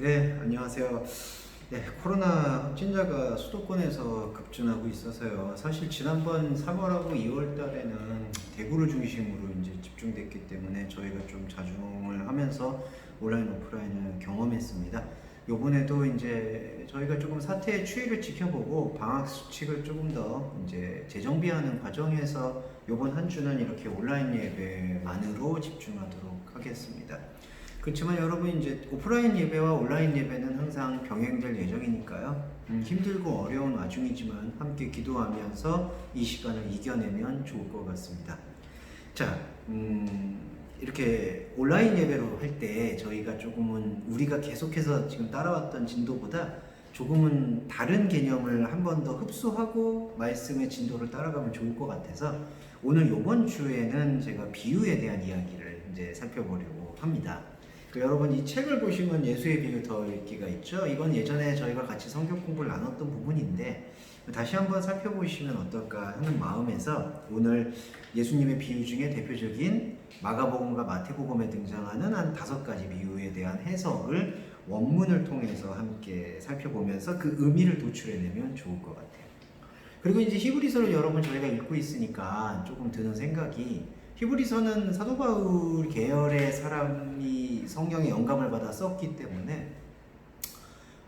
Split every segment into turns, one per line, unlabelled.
네, 안녕하세요. 네, 코로나 확진자가 수도권에서 급증하고 있어서요. 사실 지난번 3월하고 2월 달에는 대구를 중심으로 이제 집중됐기 때문에 저희가 좀 자중을 하면서 온라인 오프라인을 경험했습니다. 요번에도 이제 저희가 조금 사태의 추이를 지켜보고 방학 수칙을 조금 더 이제 재정비하는 과정에서 요번 한 주는 이렇게 온라인 예배만으로 집중하도록 하겠습니다. 그렇지만 여러분 이제 오프라인 예배와 온라인 예배는 항상 병행될 예정이니까요. 음, 힘들고 어려운 와중이지만 함께 기도하면서 이 시간을 이겨내면 좋을 것 같습니다. 자, 음, 이렇게 온라인 예배로 할 때 저희가 조금은 우리가 계속해서 지금 따라왔던 진도보다 조금은 다른 개념을 한 번 더 흡수하고 말씀의 진도를 따라가면 좋을 것 같아서 오늘 이번 주에는 제가 비유에 대한 이야기를 이제 살펴보려고 합니다. 그 여러분 이 책을 보시면 예수의 비유 더 읽기가 있죠. 이건 예전에 저희가 같이 성경 공부를 나눴던 부분인데 다시 한번 살펴보시면 어떨까 하는 마음에서 오늘 예수님의 비유 중에 대표적인 마가복음과 마태복음에 등장하는 한 다섯 가지 비유에 대한 해석을 원문을 통해서 함께 살펴보면서 그 의미를 도출해내면 좋을 것 같아요. 그리고 이제 히브리서를 여러분 저희가 읽고 있으니까 조금 드는 생각이 히브리서는 사도 바울 계열의 사람이 성경의 영감을 받아 썼기 때문에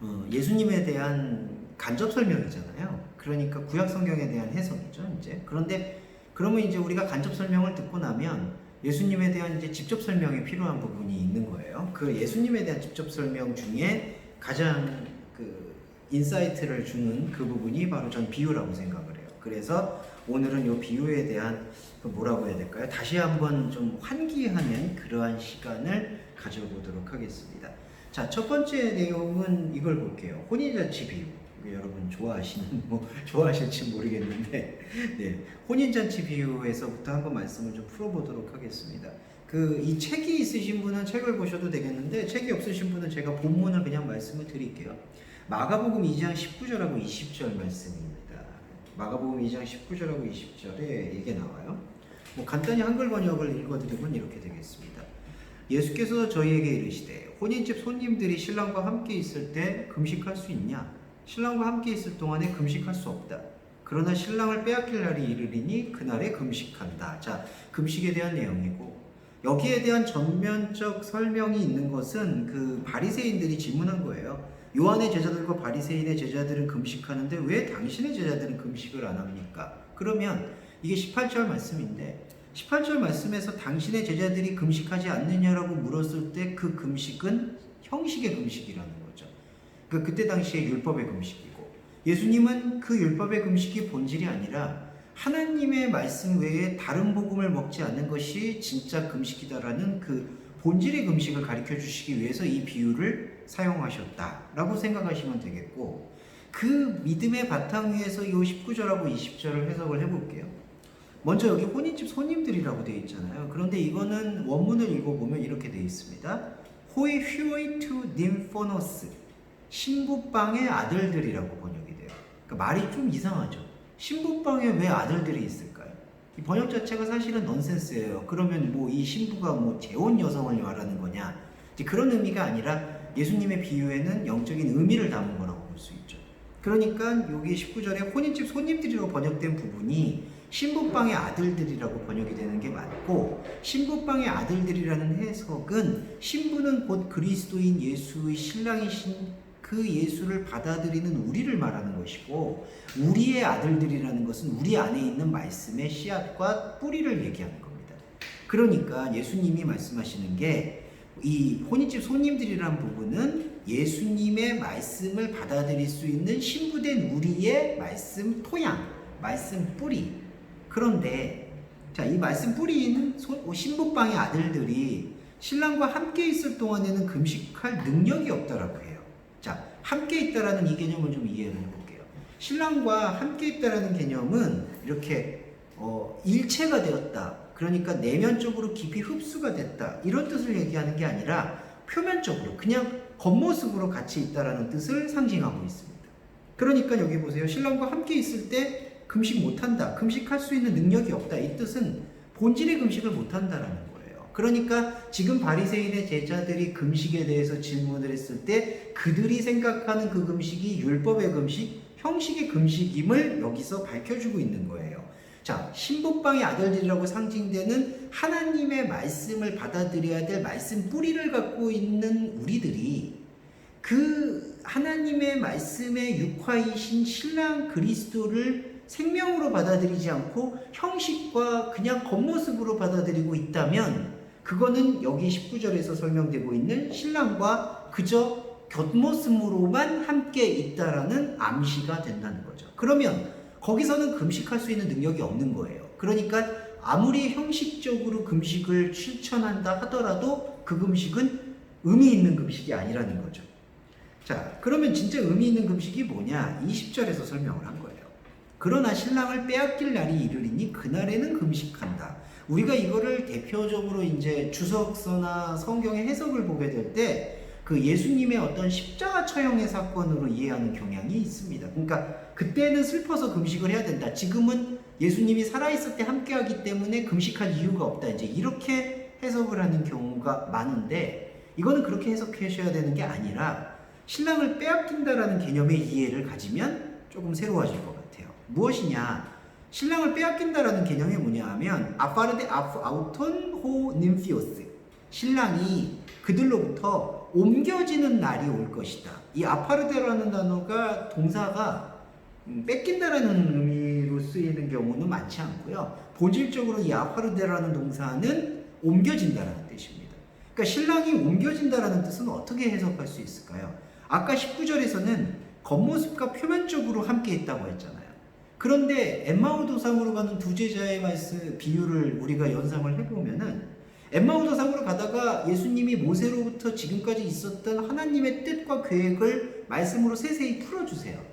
어, 예수님에 대한 간접 설명이잖아요. 그러니까 구약 성경에 대한 해석이죠, 이제. 그런데 그러면 이제 우리가 간접 설명을 듣고 나면 예수님에 대한 이제 직접 설명이 필요한 부분이 있는 거예요. 그 예수님에 대한 직접 설명 중에 가장 그 인사이트를 주는 그 부분이 바로 전 비유라고 생각을 해요. 그래서 오늘은 이 비유에 대한 그 뭐라고 해야 될까요? 다시 한번 좀 환기하는 그러한 시간을 가져보도록 하겠습니다. 자, 첫 번째 내용은 이걸 볼게요. 혼인잔치 비유. 여러분 좋아하시는 뭐 좋아하실지 모르겠는데, 네, 혼인잔치 비유에서부터 한번 말씀을 좀 풀어보도록 하겠습니다. 그 이 책이 있으신 분은 책을 보셔도 되겠는데 책이 없으신 분은 제가 본문을 그냥 말씀을 드릴게요. 마가복음 2장 19절하고 20절 말씀입니다. 마가복음 2장 19절하고 20절에 이게 나와요. 뭐 간단히 한글 번역을 읽어드리면 이렇게 되겠습니다. 예수께서 저희에게 이르시되 혼인집 손님들이 신랑과 함께 있을 때 금식할 수 있냐? 신랑과 함께 있을 동안에 금식할 수 없다. 그러나 신랑을 빼앗길 날이 이르리니 그날에 금식한다. 자, 금식에 대한 내용이고 여기에 대한 전면적 설명이 있는 것은 그 바리새인들이 질문한 거예요. 요한의 제자들과 바리새인의 제자들은 금식하는데 왜 당신의 제자들은 금식을 안 합니까? 그러면 이게 18절 말씀인데 18절 말씀에서 당신의 제자들이 금식하지 않느냐라고 물었을 때 그 금식은 형식의 금식이라는 거죠. 그 그때 당시에 율법의 금식이고 예수님은 그 율법의 금식이 본질이 아니라 하나님의 말씀 외에 다른 복음을 먹지 않는 것이 진짜 금식이다라는 그 본질의 금식을 가르쳐 주시기 위해서 이 비유를 사용하셨다라고 생각하시면 되겠고 그 믿음의 바탕 위에서 이 19절하고 20절을 해석을 해볼게요. 먼저 여기 혼인집 손님들이라고 되어 있잖아요. 그런데 이거는 원문을 읽어보면 이렇게 되어 있습니다. 호이 휘오이 투 님포노스 신부빵의 아들들이라고 번역이 돼요. 그러니까 말이 좀 이상하죠. 신부빵에 왜 아들들이 있을까요? 이 번역 자체가 사실은 넌센스예요. 그러면 뭐 이 신부가 뭐 재혼 여성을 말하는 거냐? 그런 의미가 아니라 예수님의 비유에는 영적인 의미를 담은 거라고 볼 수 있죠. 그러니까 여기 19절에 혼인집 손님들이라고 번역된 부분이 신부빵의 아들들이라고 번역이 되는 게 맞고 신부빵의 아들들이라는 해석은 신부는 곧 그리스도인 예수의 신랑이신 그 예수를 받아들이는 우리를 말하는 것이고 우리의 아들들이라는 것은 우리 안에 있는 말씀의 씨앗과 뿌리를 얘기하는 겁니다. 그러니까 예수님이 말씀하시는 게 이 혼인집 손님들이란 부분은 예수님의 말씀을 받아들일 수 있는 신부된 우리의 말씀 토양, 말씀 뿌리. 그런데 자, 이 말씀 뿌리인 신부빵의 아들들이 신랑과 함께 있을 동안에는 금식할 능력이 없다라고 해요. 자, 함께 있다라는 이 개념을 좀 이해를 해볼게요. 신랑과 함께 있다라는 개념은 이렇게 어, 일체가 되었다. 그러니까 내면적으로 깊이 흡수가 됐다. 이런 뜻을 얘기하는 게 아니라 표면적으로 그냥 겉모습으로 같이 있다라는 뜻을 상징하고 있습니다. 그러니까 여기 보세요. 신랑과 함께 있을 때 금식 못한다. 금식할 수 있는 능력이 없다. 이 뜻은 본질의 금식을 못한다라는 거예요. 그러니까 지금 바리새인의 제자들이 금식에 대해서 질문을 했을 때 그들이 생각하는 그 금식이 율법의 금식, 형식의 금식임을 여기서 밝혀주고 있는 거예요. 자, 신부빵의 아들들이라고 상징되는 하나님의 말씀을 받아들여야 될 말씀 뿌리를 갖고 있는 우리들이 그 하나님의 말씀의 육화이신 신랑 그리스도를 생명으로 받아들이지 않고 형식과 그냥 겉모습으로 받아들이고 있다면 그거는 여기 19절에서 설명되고 있는 신랑과 그저 겉모습으로만 함께 있다라는 암시가 된다는 거죠. 그러면 거기서는 금식할 수 있는 능력이 없는 거예요. 그러니까 아무리 형식적으로 금식을 실천한다 하더라도 그 금식은 의미 있는 금식이 아니라는 거죠. 자, 그러면 진짜 의미 있는 금식이 뭐냐? 20절에서 설명을 한 거예요. 그러나 신랑을 빼앗길 날이 이르리니 그날에는 금식한다. 우리가 이거를 대표적으로 이제 주석서나 성경의 해석을 보게 될 때 그 예수님의 어떤 십자가 처형의 사건으로 이해하는 경향이 있습니다. 그러니까 그때는 슬퍼서 금식을 해야 된다. 지금은 예수님이 살아있을 때 함께하기 때문에 금식할 이유가 없다. 이제 이렇게 해석을 하는 경우가 많은데 이거는 그렇게 해석하셔야 되는 게 아니라 신랑을 빼앗긴다라는 개념의 이해를 가지면 조금 새로워질 것 같아요. 무엇이냐? 신랑을 빼앗긴다라는 개념이 뭐냐 하면 아파르데 아프 아우톤 호 님피오스 신랑이 그들로부터 옮겨지는 날이 올 것이다. 이 아파르데라는 단어가 동사가 음, 뺏긴다라는 의미로 쓰이는 경우는 많지 않고요. 본질적으로 이 아파르데라는 동사는 옮겨진다라는 뜻입니다. 그러니까 신랑이 옮겨진다라는 뜻은 어떻게 해석할 수 있을까요? 아까 19절에서는 겉모습과 표면적으로 함께 있다고 했잖아요. 그런데 엠마오 도상으로 가는 두 제자의 말씀 비유를 우리가 연상을 해보면은 엠마오 도상으로 가다가 예수님이 모세로부터 지금까지 있었던 하나님의 뜻과 계획을 말씀으로 세세히 풀어주세요.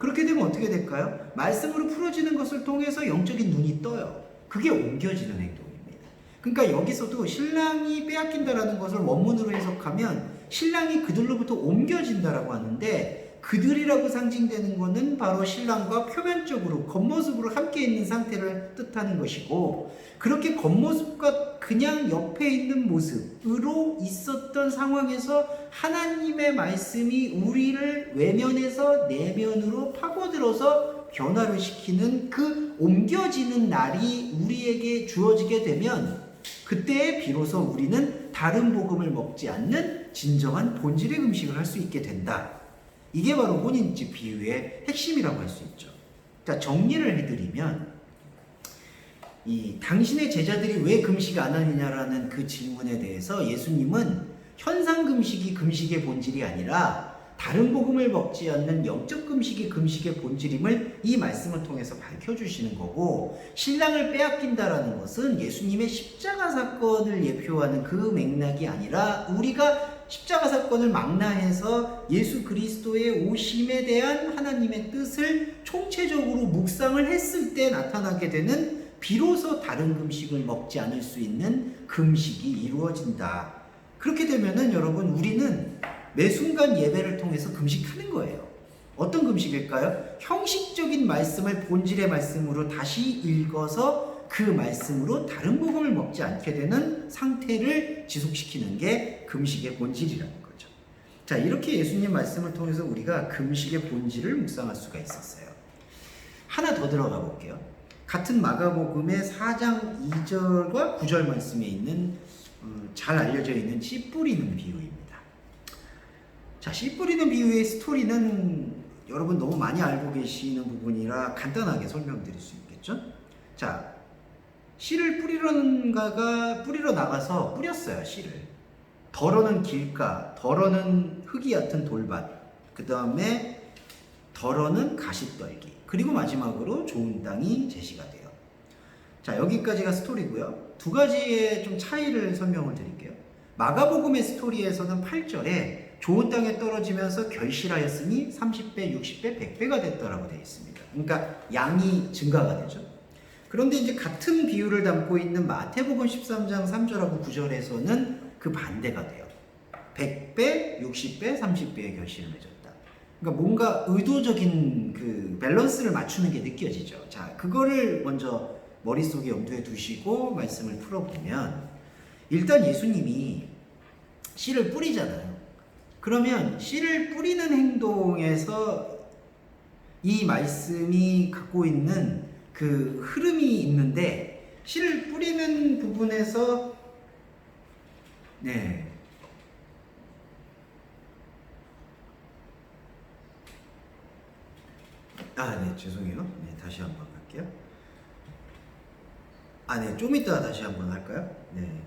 그렇게 되면 어떻게 될까요? 말씀으로 풀어지는 것을 통해서 영적인 눈이 떠요. 그게 옮겨지는 행동입니다. 그러니까 여기서도 신랑이 빼앗긴다라는 것을 원문으로 해석하면 신랑이 그들로부터 옮겨진다라고 하는데 그들이라고 상징되는 것은 바로 신랑과 표면적으로 겉모습으로 함께 있는 상태를 뜻하는 것이고 그렇게 겉모습과 그냥 옆에 있는 모습으로 있었던 상황에서 하나님의 말씀이 우리를 외면에서 내면으로 파고들어서 변화를 시키는 그 옮겨지는 날이 우리에게 주어지게 되면 그때 비로소 우리는 다른 복음을 먹지 않는 진정한 본질의 음식을 할 수 있게 된다. 이게 바로 혼인집 비유의 핵심이라고 할 수 있죠. 자, 정리를 해드리면, 이 당신의 제자들이 왜 금식 안 하느냐라는 그 질문에 대해서 예수님은 현상 금식이 금식의 본질이 아니라 다른 복음을 먹지 않는 영적 금식이 금식의 본질임을 이 말씀을 통해서 밝혀주시는 거고 신랑을 빼앗긴다라는 것은 예수님의 십자가 사건을 예표하는 그 맥락이 아니라 우리가 십자가 사건을 망라해서 예수 그리스도의 오심에 대한 하나님의 뜻을 총체적으로 묵상을 했을 때 나타나게 되는 비로소 다른 금식을 먹지 않을 수 있는 금식이 이루어진다. 그렇게 되면은 여러분 우리는 매 순간 예배를 통해서 금식하는 거예요. 어떤 금식일까요? 형식적인 말씀을 본질의 말씀으로 다시 읽어서 그 말씀으로 다른 복음을 먹지 않게 되는 상태를 지속시키는 게 금식의 본질이라는 거죠. 자, 이렇게 예수님 말씀을 통해서 우리가 금식의 본질을 묵상할 수가 있었어요. 하나 더 들어가 볼게요. 같은 마가복음의 4장 2절과 9절 말씀에 있는 어, 잘 알려져 있는 씨 뿌리는 비유입니다. 자, 씨 뿌리는 비유의 스토리는 여러분 너무 많이 알고 계시는 부분이라 간단하게 설명드릴 수 있겠죠? 자, 씨를 뿌리러는가가 뿌리러 나가서 뿌렸어요, 씨를. 덜어는 길가, 덜어는 흙이 얕은 돌밭, 그 다음에 덜어는 가시떨기, 그리고 마지막으로 좋은 땅이 제시가 돼요. 자, 여기까지가 스토리고요. 두 가지의 좀 차이를 설명을 드릴게요. 마가복음의 스토리에서는 8절에 좋은 땅에 떨어지면서 결실하였으니 30배, 60배, 100배가 됐다라고 되어 있습니다. 그러니까 양이 증가가 되죠. 그런데 이제 같은 비율을 담고 있는 마태복음 13장 3절하고 9절에서는 그 반대가 돼요. 100배, 60배, 30배의 결실을 맺었다. 그러니까 뭔가 의도적인 그 밸런스를 맞추는 게 느껴지죠. 자, 그거를 먼저 머릿속에 염두에 두시고 말씀을 풀어보면 일단 예수님이 씨를 뿌리잖아요. 그러면 씨를 뿌리는 행동에서 이 말씀이 갖고 있는 그 흐름이 있는데 씨를 뿌리는 부분에서 네. 아, 네, 죄송해요. 네, 다시 한번 갈게요. 아, 네, 좀 이따 다시 한번 할까요? 네.